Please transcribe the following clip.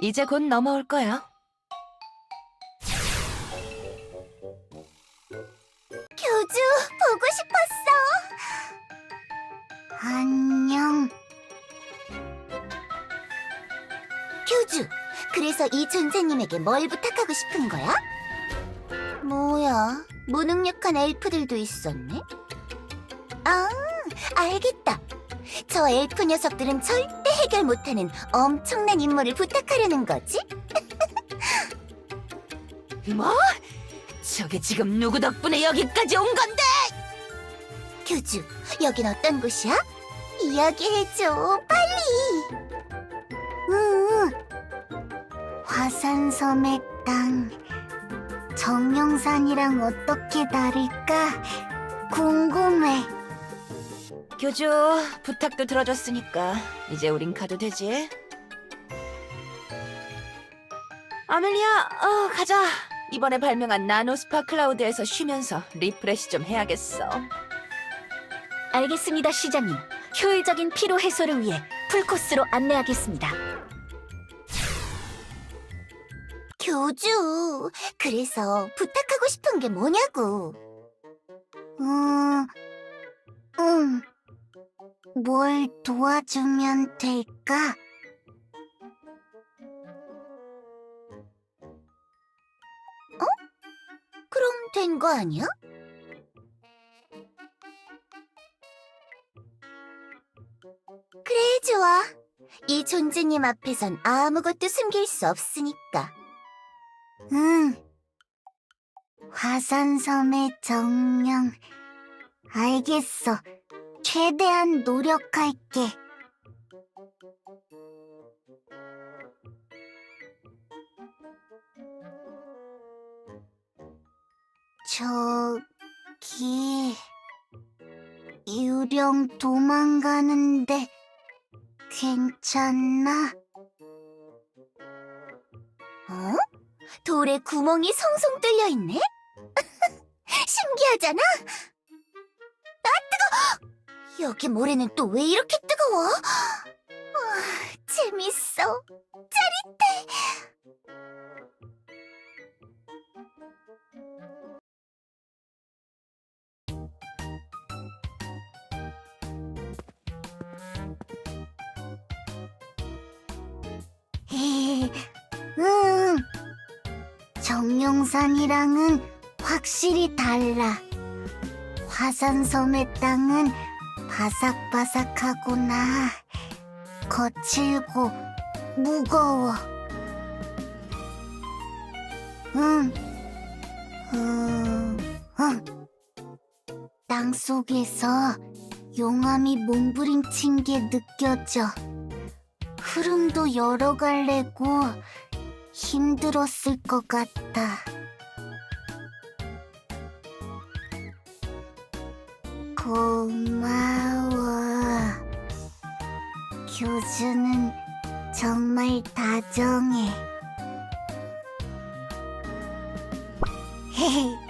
이제 곧 넘어올 거야. 교주 보고 싶었어. 안녕. 교주, 그래서 이 존재님에게 뭘 부탁하고 싶은 거야? 뭐야, 무능력한 엘프들도 있었네? 아, 알겠다. 저 엘프 녀석들은 절대 해결 못하는 엄청난 임무를 부탁하려는 거지? 뭐? 저게 지금 누구 덕분에 여기까지 온 건데? 교주, 여긴 어떤 곳이야? 이야기해줘, 빨리! 응, 화산섬의 땅, 정령산이랑 어떻게 다를까? 궁금해. 교주, 부탁도 들어줬으니까 이제 우린 가도 되지? 아멜리아, 어, 가자. 이번에 발명한 나노 스파 클라우드에서 쉬면서 리프레시 좀 해야겠어. 알겠습니다, 시장님. 효율적인 피로 해소를 위해 풀코스로 안내하겠습니다. 교주, 그래서 부탁하고 싶은 게 뭐냐고. 음, 음, 뭘 도와주면 될까? 어? 그럼 된 거 아니야? 그래, 좋아. 이 존재님 앞에선 아무것도 숨길 수 없으니까. 응. 화산섬의 정령. 알겠어. 최대한 노력할게. 저기 유령 도망가는데 괜찮나? 어? 돌에 구멍이 성성 뚫려 있네? 신기하잖아? 아, 뜨거! 여기 모래는 또 왜 이렇게 뜨거워? 아, 재밌어. 짜릿해. 에이, 응. 정령산이랑은 확실히 달라. 화산섬의 땅은 바삭바삭하구나. 거칠고 무거워. 응. 땅 속에서 용암이 몸부림친 게 느껴져. 흐름도 여러 갈래고 힘들었을 것 같다. 고마워. 교주는 정말 다정해. 헤헤,